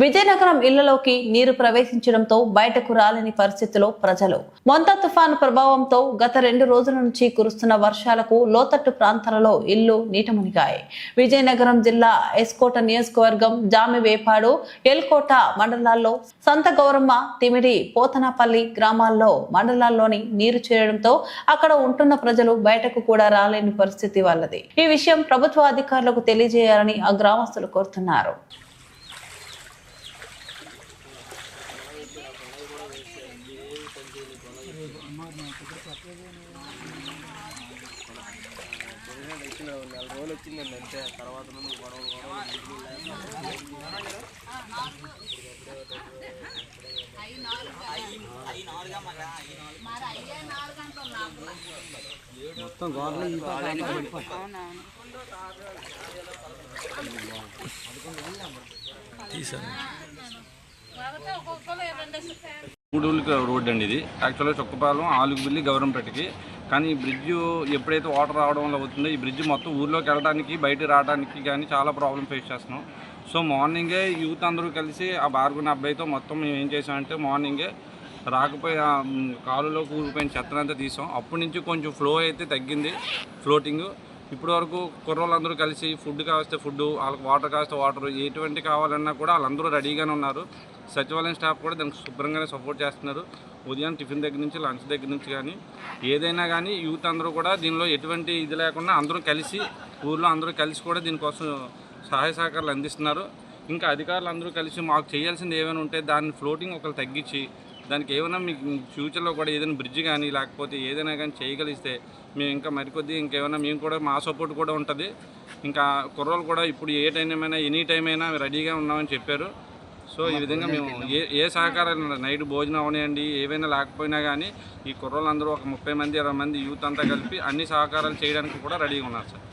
విజయనగరం ఇళ్ళలోకి నీరు ప్రవేశించడంతో బయటకు రాలేని పరిస్థితిలో ప్రజలు. మొంత తుఫాను ప్రభావంతో గత రెండు రోజుల నుంచి కురుస్తున్న వర్షాలకు లోతట్టు ప్రాంతాలలో ఇల్లు నీటమునిగాయి. విజయనగరం జిల్లా ఎస్కోట నియోజకవర్గం జామివేపాడు ఎల్కోట మండలాల్లో సంత గౌరమ్మ తిమిడి పోతనపల్లి గ్రామాల్లో మండలాల్లోని నీరు చేరడంతో అక్కడ ఉంటున్న ప్రజలు బయటకు కూడా రాలేని పరిస్థితి వాళ్ళది ఈ విషయం ప్రభుత్వ అధికారులకు తెలియజేయాలని ఆ గ్రామస్తులు కోరుతున్నారు. నెల రోజులు వచ్చిందండి అంతే తర్వాత నుండి గొడవలు గొడవలు మొత్తం గోడలు తీసాను గూడూరుకి రోడ్ అండి ఇది. యాక్చువల్గా చొక్కపాలెం ఆలుగుబిల్లి గౌరంపేటకి. కానీ ఈ బ్రిడ్జ్ ఎప్పుడైతే వాటర్ రావడం వల్ల అవుతుందో ఈ బ్రిడ్జ్ మొత్తం ఊర్లోకి వెళ్ళడానికి బయట రావడానికి కానీ చాలా ప్రాబ్లం ఫేస్ చేస్తున్నాం. సో మార్నింగే యూత్ అందరూ కలిసి ఆ బార్గున్న అబ్బాయితో మొత్తం మేము ఏం చేసామంటే మార్నింగే రాకపోయి కాలులో కూలిపోయిన చెత్తనంతా తీసాం. అప్పటి నుంచి కొంచెం ఫ్లో అయితే తగ్గింది ఫ్లోటింగ్ ఇప్పటి వరకు కుర్రోళ్ళందరూ కలిసి ఫుడ్ కావస్తే ఫుడ్ వాళ్ళకి వాటర్ కాస్తే వాటర్ ఎటువంటి కావాలన్నా కూడా వాళ్ళందరూ రెడీగానే ఉన్నారు. సచివాలయం స్టాఫ్ కూడా దానికి శుభ్రంగానే సపోర్ట్ చేస్తున్నారు. ఉదయం టిఫిన్ దగ్గర నుంచి లంచ్ దగ్గర నుంచి కానీ ఏదైనా కానీ యూత్ అందరూ కూడా దీనిలో ఎటువంటి ఇది లేకుండా అందరూ కలిసి ఊర్లో అందరూ కలిసి కూడా దీనికోసం సహాయ సహకారాలు అందిస్తున్నారు. ఇంకా అధికారులు అందరూ కలిసి మాకు చేయాల్సింది ఏమైనా ఉంటే దాన్ని ఫ్లోటింగ్ ఒకరు తగ్గించి దానికి ఏమైనా మీకు ఫ్యూచర్లో కూడా ఏదైనా బ్రిడ్జ్ కానీ లేకపోతే ఏదైనా కానీ చేయగలిగితే మేము ఇంకా మరికొద్ది ఇంకేమైనా మేము కూడా మా సపోర్ట్ కూడా ఉంటుంది. ఇంకా కుర్రోళ్ళు కూడా ఇప్పుడు ఏ టైం అయినా ఎనీ టైం అయినా రెడీగా ఉన్నామని చెప్పారు. సో ఈ విధంగా మేము ఏ ఏ సహకారాలు నైట్ భోజనం అవనియండి ఏవైనా లేకపోయినా కానీ ఈ కుర్రలందరూ ఒక ముప్పై మంది ఇరవై మంది యూత్ అంతా కలిపి అన్ని సహకారాలు చేయడానికి కూడా రెడీగా ఉన్నారు సార్.